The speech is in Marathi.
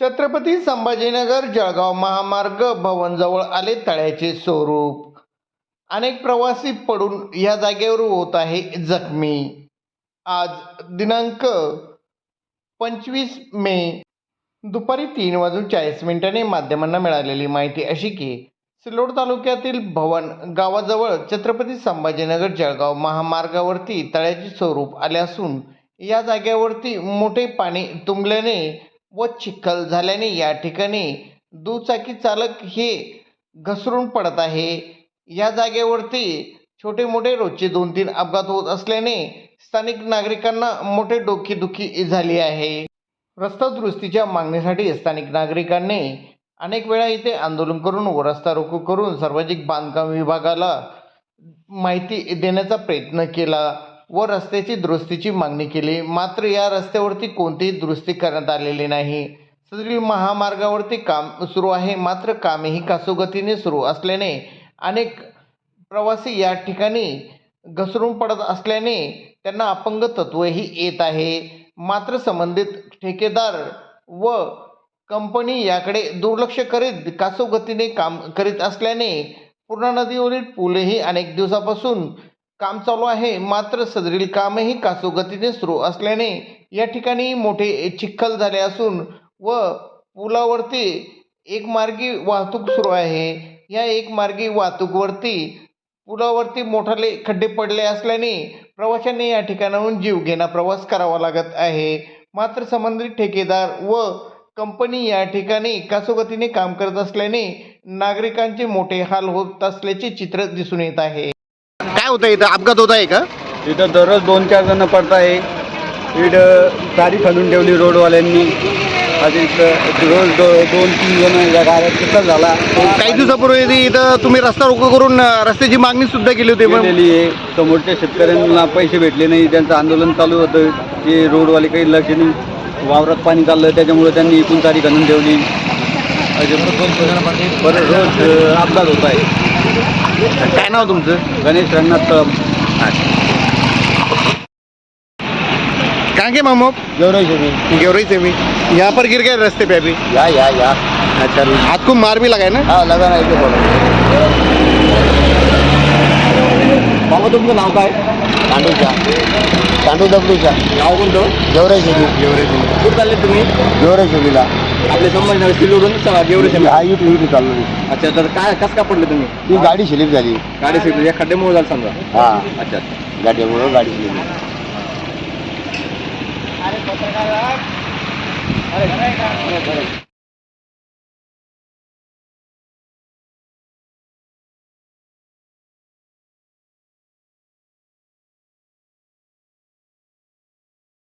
छत्रपती संभाजीनगर जळगाव महामार्ग भवनजवळ आले तळ्याचे स्वरूप. अनेक प्रवासी पडून या जागेवर होत आहे जखमी. आज दिनांक पंचवीस मे दुपारी तीन वाजून चाळीस मिनिटांनी माध्यमांना मिळालेली माहिती अशी की सिल्लोड तालुक्यातील भवन गावाजवळ छत्रपती संभाजीनगर जळगाव महामार्गावरती तळ्याचे स्वरूप आले असून या जागेवरती मोठे पाणी तुंबल्याने व चिखल झाल्याने या ठिकाणी दुचाकी चालक हे घसरून पडत आहे. या जागेवरती छोटे मोठे रोजचे दोन तीन अपघात होत असल्याने स्थानिक नागरिकांना मोठे डोकेदुखी झाली आहे. रस्ता दुरुस्तीच्या मागणीसाठी स्थानिक नागरिकांनी अनेक वेळा इथे आंदोलन करून व रस्ता रोको करून सार्वजनिक बांधकाम विभागाला माहिती देण्याचा प्रयत्न केला. व रस्त्याची दुरुस्तीची मागणी केली. मात्र या रस्त्यावरती कोणतीही दुरुस्ती करण्यात आलेली नाही. सदरील महामार्गावरती काम सुरू आहे. मात्र कामेही कासोगतीने सुरू असल्याने अनेक प्रवासी या ठिकाणी घसरून पडत असल्याने त्यांना अपंग तत्वही येत आहे. मात्र संबंधित ठेकेदार व कंपनी याकडे दुर्लक्ष करीत कासोगतीने काम करीत असल्याने पूर्णा नदीवरील पूलही अनेक दिवसापासून काम चालू आहे. मात्र सदरील कामही कासोगतीने सुरू असल्याने या ठिकाणी मोठे चिखल झाले असून व पुलावरती एकमार्गी वाहतूक सुरू आहे. या एकमार्गी वाहतूकवरती पुलावरती मोठाले खड्डे पडले असल्याने प्रवाशांनी या ठिकाणाहून जीवघेणा प्रवास करावा लागत आहे. मात्र संबंधित ठेकेदार व कंपनी या ठिकाणी कासोगतीने काम करत असल्याने नागरिकांचे मोठे हाल होत असल्याचे चित्र दिसून येत आहे. होतं इथं? अपघात होत आहे का? इथं दररोज दोन चार जण पडत आहे. इथं तारी खालून ठेवली रोडवाल्यांनी. आता इथं रोज दो दोन तीन जण या गाड्यात चिखल झाला. काही दिवसापूर्वी इथं तुम्ही रस्ता रोको करून अं, रस्त्याची मागणी सुद्धा केली होती पण केलेली आहे. समोरच्या शेतकऱ्यांना पैसे भेटले नाही. त्यांचं आंदोलन चालू होतं. ते रोडवाले काही लक्ष नाही वावरात पाणी चाललं त्याच्यामुळे त्यांनी इथून तारी घालून ठेवली. असे परत रोज अं, अपघात होत आहे. काय नाव तुमचं? गणेश रंगनाथ तळम कहाँ के मामो? गेवरई से भी यहाँ पर गिर गए रास्ते पे अभी. या या या. अच्छा हाथ को मार भी लगा है ना? हा लगा नाही ते बोला. बाबा तुमचं नाव काय? तांडूच्या तांडू दगडूच्या नाव कोणतं? गेवराई शेली कुठं चालले तुम्ही? गेवराई शेलीला आपले संभाजीनगर सिल्लोडून चला हा चाललो. मी. अच्छा तर काय कसं का पडले तुम्ही? ती गाडी स्लिप झाली. गाडी सिल्लोड या खड्ड्यामुळे झालं समजा. हा. अच्छा अच्छा. गाडीमुळं गाडी स्लिप अरे